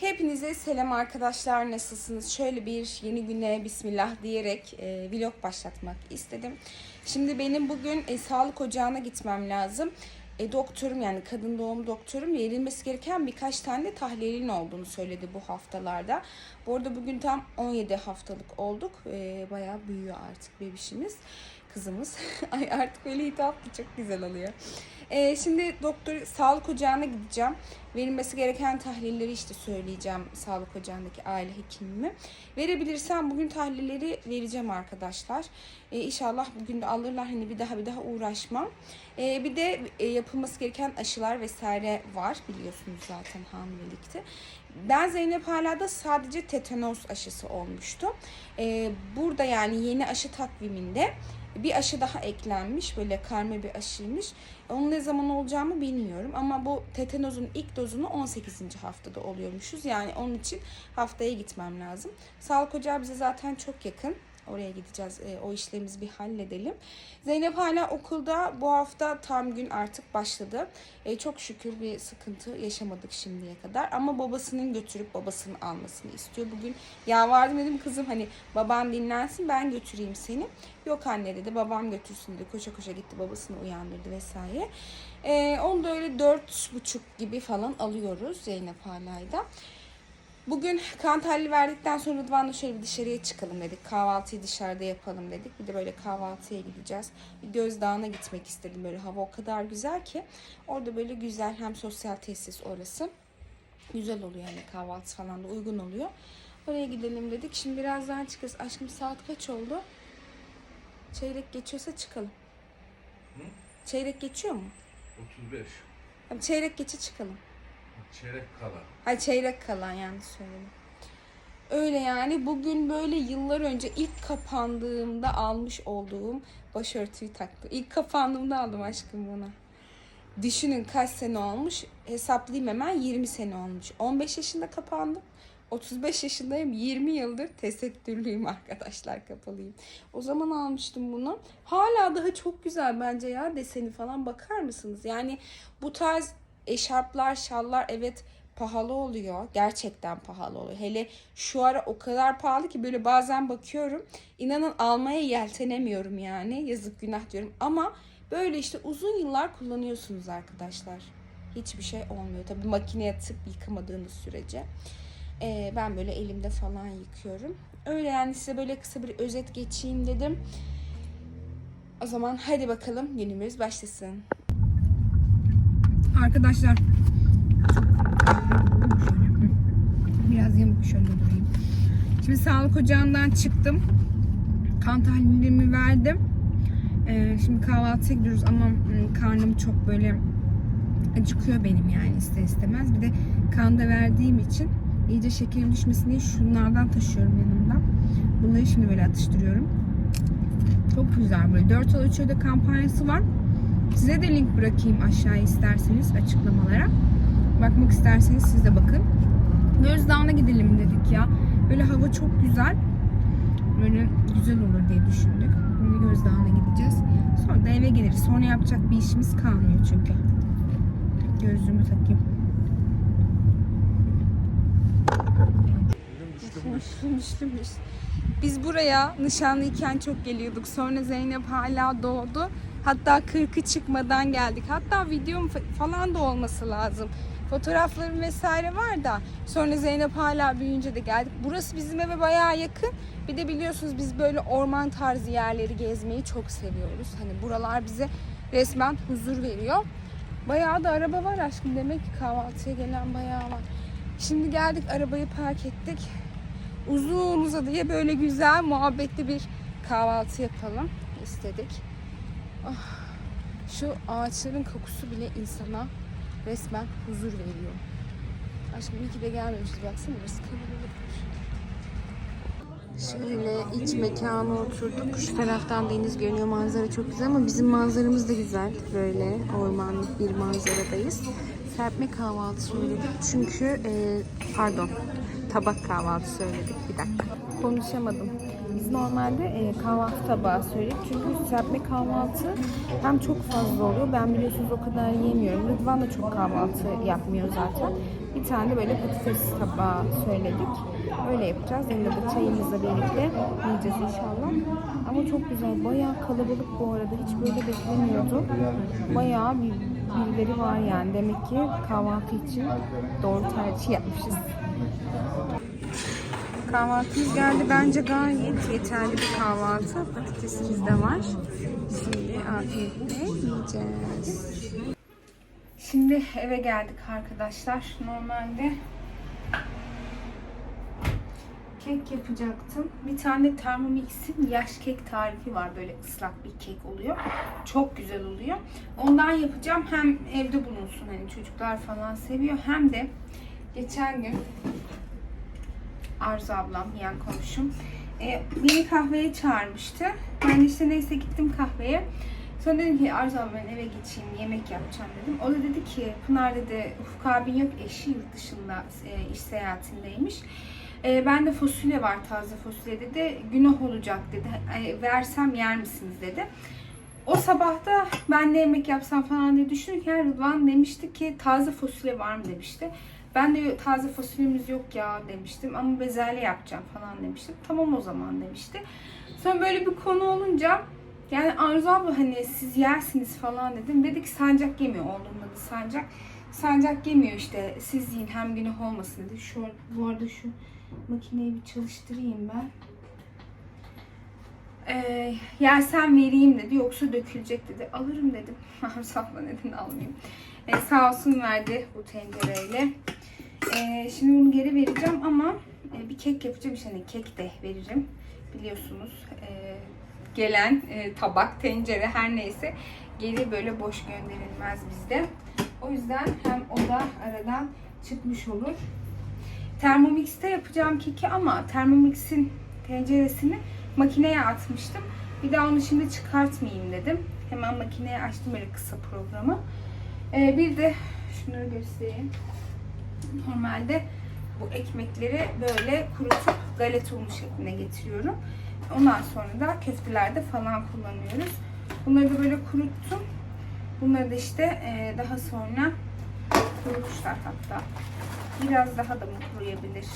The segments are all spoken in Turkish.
Hepinize selam arkadaşlar nasılsınız? Şöyle bir yeni güne bismillah diyerek e, vlog başlatmak istedim. Şimdi benim bugün e, sağlık ocağına gitmem lazım. E, doktorum yani kadın doğum doktorum verilmesi gereken birkaç tane tahlilin olduğunu söyledi bu haftalarda. Bu arada bugün tam 17 haftalık olduk. E, bayağı büyüyor artık bebişimiz kızımız. Ay artık öyle hitap da çok güzel oluyor. Ee, şimdi doktor sağlık ocağına gideceğim. Verilmesi gereken tahlilleri işte söyleyeceğim sağlık ocağındaki aile hekimime. Verebilirsem bugün tahlilleri vereceğim arkadaşlar. Ee, inşallah bugün de alırlar hani bir daha bir daha uğraşmam. Ee, bir de e, yapılması gereken aşılar vesaire var biliyorsunuz zaten hamilelikte. Ben Zeynep hala da sadece tetanos aşısı olmuştu. Ee, burada yani yeni aşı takviminde bir aşı daha eklenmiş. Böyle karma bir aşıymış. Onun ne zaman olacağımı bilmiyorum. Ama bu tetanozun ilk dozunu 18. haftada oluyormuşuz. Yani onun için haftaya gitmem lazım. Sağlık ocağı bize zaten çok yakın. Oraya gideceğiz. E, o işlerimizi bir halledelim. Zeynep hala okulda. Bu hafta tam gün artık başladı. E, çok şükür bir sıkıntı yaşamadık şimdiye kadar. Ama babasının götürüp babasının almasını istiyor. Bugün yalvardım dedim kızım hani baban dinlensin ben götüreyim seni. Yok anne dedi babam götürsün dedi. Koşa koşa gitti babasını uyandırdı vesaire. E, onu da öyle dört buçuk gibi falan alıyoruz Zeynep halayda. Bugün kan tahlili verdikten sonra Rıdvan'la şöyle bir dışarıya çıkalım dedik. Kahvaltıyı dışarıda yapalım dedik. Bir de böyle kahvaltıya gideceğiz. Bir Gözdağı'na gitmek istedim. Böyle hava o kadar güzel ki. Orada böyle güzel hem sosyal tesis orası. Güzel oluyor yani kahvaltı falan da uygun oluyor. Oraya gidelim dedik. Şimdi birazdan çıkarız. Aşkım saat kaç oldu? Çeyrek geçiyorsa çıkalım. Çeyrek geçiyor mu? 35. Hadi çeyrek geçe çıkalım. Çeyrek kala. Ay çeyrek kalan yanlış söyledim. Öyle yani bugün böyle yıllar önce ilk kapandığımda almış olduğum başörtüyü taktım. İlk kapandığımda aldım aşkım bunu. Düşünün kaç sene olmuş. Hesaplayayım hemen 20 sene olmuş. 15 yaşında kapandım. 35 yaşındayım. 20 yıldır tesettürlüyüm arkadaşlar kapalıyım. O zaman almıştım bunu. Hala daha çok güzel bence ya deseni falan bakar mısınız? Yani bu tarz eşarplar, şallar evet pahalı oluyor. Gerçekten pahalı oluyor. Hele şu ara o kadar pahalı ki böyle bazen bakıyorum. İnanın almaya yeltenemiyorum yani. Yazık günah diyorum. Ama böyle işte uzun yıllar kullanıyorsunuz arkadaşlar. Hiçbir şey olmuyor. Tabii makineye atıp yıkamadığınız sürece. Ee, ben böyle elimde falan yıkıyorum. Öyle yani size böyle kısa bir özet geçeyim dedim. O zaman hadi bakalım günümüz başlasın. Arkadaşlar biraz yamuk şöyle durayım. Şimdi sağlık ocağından çıktım. Kan tahlillerimi verdim. Şimdi kahvaltıya gidiyoruz ama ım, karnım çok böyle acıkıyor benim yani ister istemez. Bir de kan da verdiğim için iyice şekerim düşmesin diye şunlardan taşıyorum yanımda. Bunları şimdi böyle atıştırıyorum. Çok güzel böyle. 4 al 3 öde kampanyası var. Size de link bırakayım aşağıya isterseniz açıklamalara. Bakmak isterseniz siz de bakın. Gözdağı'na gidelim dedik ya. Böyle hava çok güzel. Böyle güzel olur diye düşündük. Şimdi Gözdağı'na gideceğiz. Sonra da eve geliriz. Sonra yapacak bir işimiz kalmıyor çünkü. Gözlüğümü takayım. Biz buraya nişanlıyken çok geliyorduk. Sonra Zeynep hala doğdu. Hatta 40'ı çıkmadan geldik. Hatta videom fa- falan da olması lazım. Fotoğraflarım vesaire var da. Sonra Zeynep hala büyüyünce de geldik. Burası bizim eve bayağı yakın. Bir de biliyorsunuz biz böyle orman tarzı yerleri gezmeyi çok seviyoruz. Hani buralar bize resmen huzur veriyor. Bayağı da araba var aşkım. Demek ki kahvaltıya gelen bayağı var. Şimdi geldik arabayı park ettik uzun uzadıya böyle güzel muhabbetli bir kahvaltı yapalım istedik. Şu ağaçların kokusu bile insana resmen huzur veriyor. Aşkım iyi ki de gelmemişiz. Baksana burası kalabalık. Şöyle iç mekana oturduk. Şu taraftan deniz görünüyor. Manzara çok güzel ama bizim manzaramız da güzel. Böyle ormanlık bir manzaradayız. Serpme kahvaltı söyledik. Çünkü e, pardon tabak kahvaltı söyledik. Bir dakika. Konuşamadım. Normalde e, kahvaltı tabağı söyledik. Çünkü serpme kahvaltı hem çok fazla oluyor. Ben biliyorsunuz o kadar yemiyorum. Rıdvan da çok kahvaltı yapmıyor zaten. Bir tane de böyle patates tabağı söyledik. Öyle yapacağız. Yanında da çayımızla birlikte yiyeceğiz inşallah. Ama çok güzel. Bayağı kalabalık bu arada. Hiç böyle beklemiyordum. Bayağı bir birileri var yani. Demek ki kahvaltı için doğru tercih yapmışız. Kahvaltımız geldi. Bence gayet yeterli bir kahvaltı. Patatesimiz de var. Şimdi afiyetle yiyeceğiz. Şimdi eve geldik arkadaşlar. Normalde kek yapacaktım. Bir tane Thermomix'in yaş kek tarifi var. Böyle ıslak bir kek oluyor. Çok güzel oluyor. Ondan yapacağım. Hem evde bulunsun hani çocuklar falan seviyor. Hem de geçen gün Arzu ablam, yan komşum. E, beni kahveye çağırmıştı. Ben işte neyse gittim kahveye. Sonra dedim ki Arzu abla ben eve geçeyim, yemek yapacağım dedim. O da dedi ki Pınar dedi Ufuk abin yok eşi yurt dışında e, iş seyahatindeymiş. E, ben de fasulye var taze fasulye dedi. Günah olacak dedi. E, versem yer misiniz dedi. O sabah da ben de yemek yapsam falan diye düşünürken Rıdvan demişti ki taze fasulye var mı demişti. Ben de taze fasulyemiz yok ya demiştim ama bezelye yapacağım falan demiştim. Tamam o zaman demişti. Sonra böyle bir konu olunca yani Arzu abla hani siz yersiniz falan dedim. Dedi ki sancak yemiyor oğlum dedi sancak. Sancak yemiyor işte siz yiyin hem günah olmasın dedi. Şu, bu arada şu makineyi bir çalıştırayım ben. Ee, yersen vereyim dedi yoksa dökülecek dedi. Alırım dedim. Arzu abla neden almayayım. Ee, sağ olsun verdi bu tencereyle. Ee, şimdi bunu geri vereceğim ama e, bir kek yapacağım. İşte hani kek de veririm. Biliyorsunuz e, gelen e, tabak, tencere her neyse geri böyle boş gönderilmez bizde. O yüzden hem o da aradan çıkmış olur. Thermomix'te yapacağım keki ama Thermomix'in tenceresini makineye atmıştım. Bir daha onu şimdi çıkartmayayım dedim. Hemen makineye açtım böyle kısa programı. Ee, bir de şunları göstereyim. Normalde bu ekmekleri böyle kurutup galeta unu şekline getiriyorum. Ondan sonra da köftelerde falan kullanıyoruz. Bunları da böyle kuruttum. Bunları da işte e, daha sonra kurumuşlar hatta. Biraz daha da mı kuruyabilir?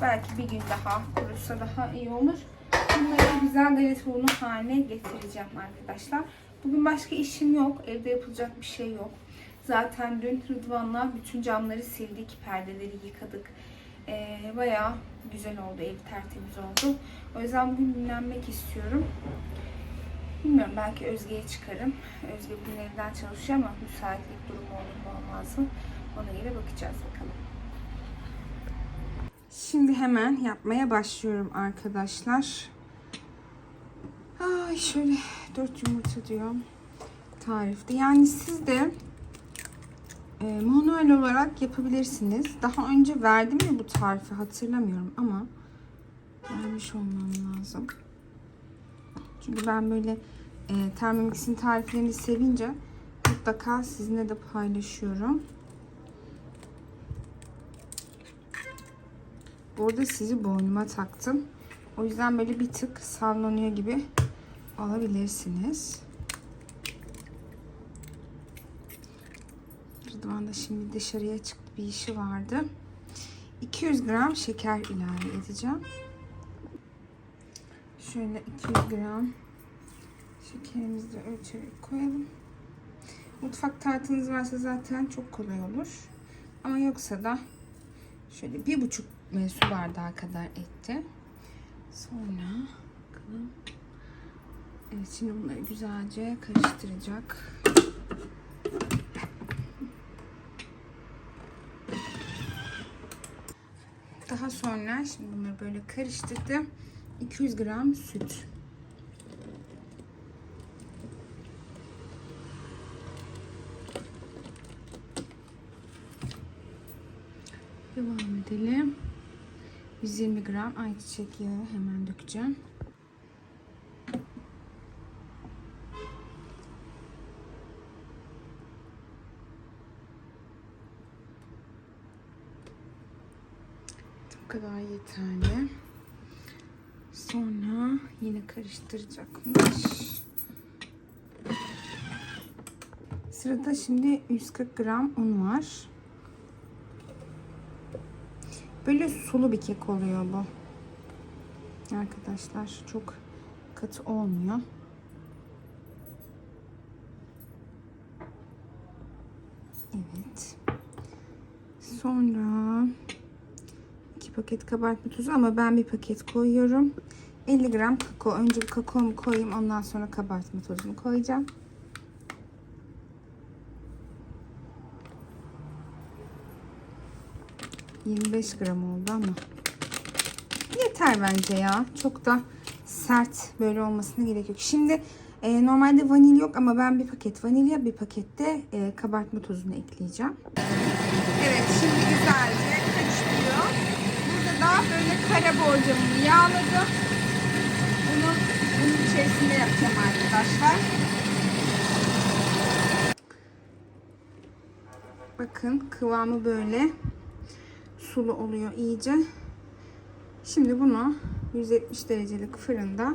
Belki bir gün daha kurursa daha iyi olur. Bunları güzel galeta unu haline getireceğim arkadaşlar. Bugün başka işim yok. Evde yapılacak bir şey yok. Zaten dün Rıdvan'la bütün camları sildik, perdeleri yıkadık. Ee, bayağı güzel oldu, ev tertemiz oldu. O yüzden bugün dinlenmek istiyorum. Bilmiyorum belki Özge'ye çıkarım. Özge bugün evden çalışıyor ama müsaitlik durumu olur mu olmaz mı? Ona göre bakacağız bakalım. Şimdi hemen yapmaya başlıyorum arkadaşlar. Ay şöyle 4 yumurta diyor tarifte. Yani siz de e, manuel olarak yapabilirsiniz. Daha önce verdim mi bu tarifi hatırlamıyorum ama vermiş olmam lazım. Çünkü ben böyle e, Thermomix'in tariflerini sevince mutlaka sizinle de paylaşıyorum. Burada sizi boynuma taktım. O yüzden böyle bir tık sallanıyor gibi alabilirsiniz. Rıdvan da şimdi dışarıya çıktı bir işi vardı. 200 gram şeker ilave edeceğim. Şöyle 200 gram şekerimizi de ölçerek koyalım. Mutfak tartınız varsa zaten çok kolay olur. Ama yoksa da şöyle bir buçuk su bardağı kadar etti. Sonra bakalım. Evet şimdi bunları güzelce karıştıracak. Daha sonra şimdi bunları böyle karıştırdım. 200 gram süt. Devam edelim. 120 gram ayçiçek yağı hemen dökeceğim. Kadar yeterli. Sonra yine karıştıracakmış. Sırada şimdi 140 gram un var. Böyle sulu bir kek oluyor bu. Arkadaşlar çok katı olmuyor. Evet. Sonra paket kabartma tozu ama ben bir paket koyuyorum. 50 gram kakao. Önce bir kakaomu koyayım. Ondan sonra kabartma tozunu koyacağım. ...25 gram oldu ama... ...yeter bence ya. Çok da sert böyle olmasına gerek yok. Şimdi e, normalde vanilya yok ama ben bir paket vanilya... ...bir pakette e, kabartma tozunu ekleyeceğim. Evet şimdi güzelce karıştırıyor. Burada da böyle kara borcamını yağladım. Bunu bunun içerisinde yapacağım arkadaşlar. Bakın kıvamı böyle sulu oluyor iyice. Şimdi bunu 170 derecelik fırında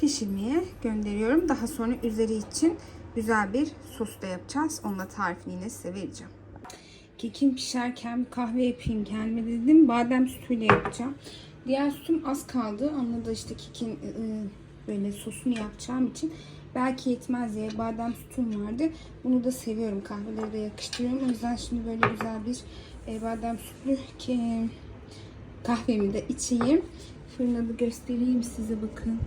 pişirmeye gönderiyorum. Daha sonra üzeri için güzel bir sos da yapacağız. Onun da tarifini yine size vereceğim. Kekim pişerken kahve yapayım kendime dedim. Badem sütüyle yapacağım. Diğer sütüm az kaldı. Onunla da işte kekin ı, böyle sosunu yapacağım için belki yetmez diye badem sütüm vardı. Bunu da seviyorum. Kahveleri de yakıştırıyorum. O yüzden şimdi böyle güzel bir e, badem sütlü ke, kahvemi de içeyim. Fırına da göstereyim size bakın.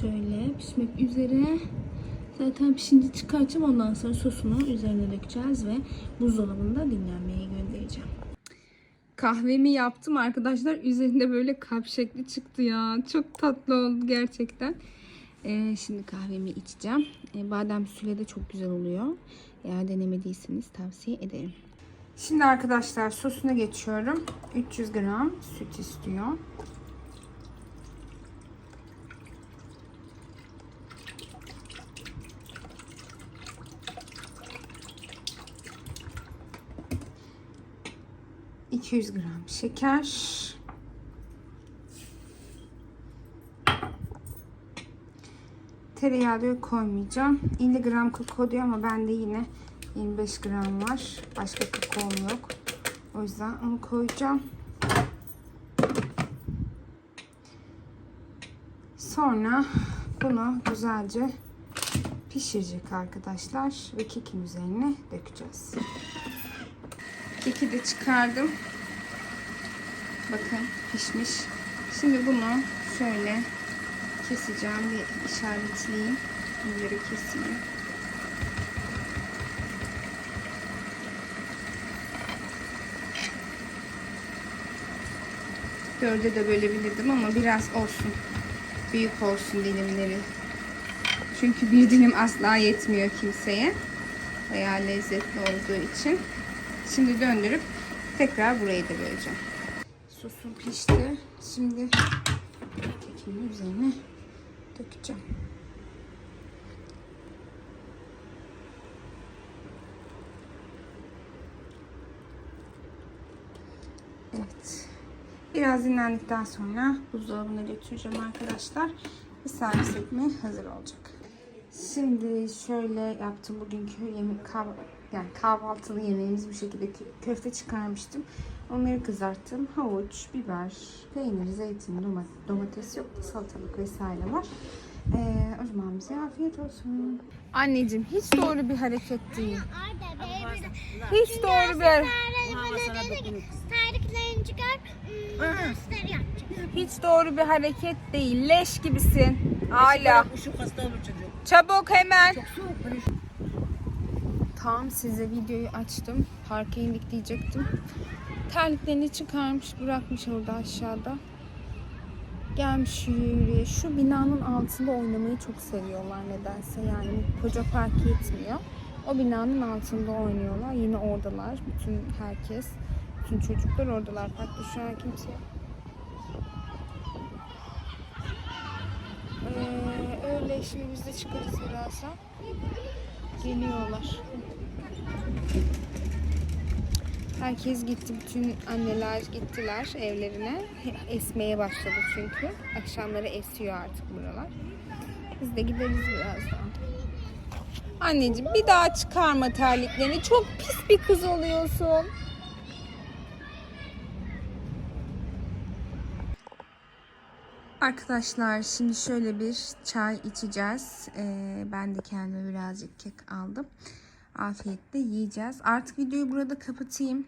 Şöyle pişmek üzere. Zaten pişince çıkartacağım. Ondan sonra sosunu üzerine dökeceğiz ve buzdolabında dinlenmeye göndereceğim. Kahvemi yaptım arkadaşlar. Üzerinde böyle kalp şekli çıktı ya. Çok tatlı oldu gerçekten. Ee, şimdi kahvemi içeceğim. Ee, badem süle de çok güzel oluyor. Eğer denemediyseniz tavsiye ederim. Şimdi arkadaşlar sosuna geçiyorum. 300 gram süt istiyor. ...200 gram şeker... Tereyağı diyor koymayacağım. 50 gram kakao diyor ama bende yine 25 gram var. Başka kakaom yok. O yüzden onu koyacağım. Sonra bunu güzelce pişirecek arkadaşlar ve kekin üzerine dökeceğiz. Keki de çıkardım. Bakın pişmiş. Şimdi bunu şöyle keseceğim. Bir işaretleyeyim. Bunları keseyim. Dörde de bölebilirdim ama biraz olsun. Büyük olsun dilimleri. Çünkü bir dilim asla yetmiyor kimseye. Bayağı lezzetli olduğu için. Şimdi döndürüp tekrar burayı da böleceğim. Sosum pişti. Şimdi kekimin üzerine dökeceğim. Evet. Biraz dinlendikten sonra buzdolabına götüreceğim arkadaşlar. Ve servis etmeye hazır olacak. Şimdi şöyle yaptım bugünkü yemek kahvaltı yani kahvaltılı yemeğimiz bu şekilde kö- köfte çıkarmıştım. Onları kızarttım. Havuç, biber, peynir, zeytin, domates, yok salatalık vesaire var. Ee, o zaman bize afiyet olsun. Anneciğim hiç doğru bir hareket değil. Hiç doğru bir hiç doğru bir hareket değil. Leş gibisin. Hala. Çabuk hemen. Tam size videoyu açtım. Parka indik diyecektim. Terliklerini çıkarmış bırakmış orada aşağıda. Gelmiş yürüye. Şu binanın altında oynamayı çok seviyorlar nedense. Yani koca park yetmiyor. O binanın altında oynuyorlar. Yine oradalar. Bütün herkes, bütün çocuklar oradalar. Parkta şu an kimse yok. Ee, öyle şimdi biz de çıkarız birazdan. Geliyorlar. Herkes gitti. Bütün anneler gittiler evlerine. Esmeye başladı çünkü. Akşamları esiyor artık buralar. Biz de gideriz birazdan. Anneciğim bir daha çıkarma terliklerini. Çok pis bir kız oluyorsun. Arkadaşlar şimdi şöyle bir çay içeceğiz. Ee, ben de kendime birazcık kek aldım. Afiyetle yiyeceğiz. Artık videoyu burada kapatayım.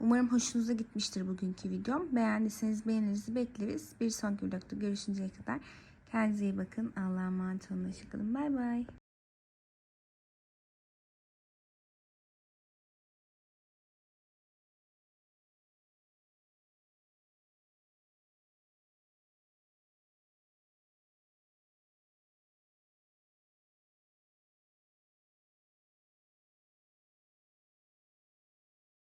Umarım hoşunuza gitmiştir bugünkü videom. Beğendiyseniz beğeninizi bekleriz. Bir sonraki vlogda görüşünceye kadar kendinize iyi bakın. Allah'a emanet olun. Hoşçakalın. Bay bay.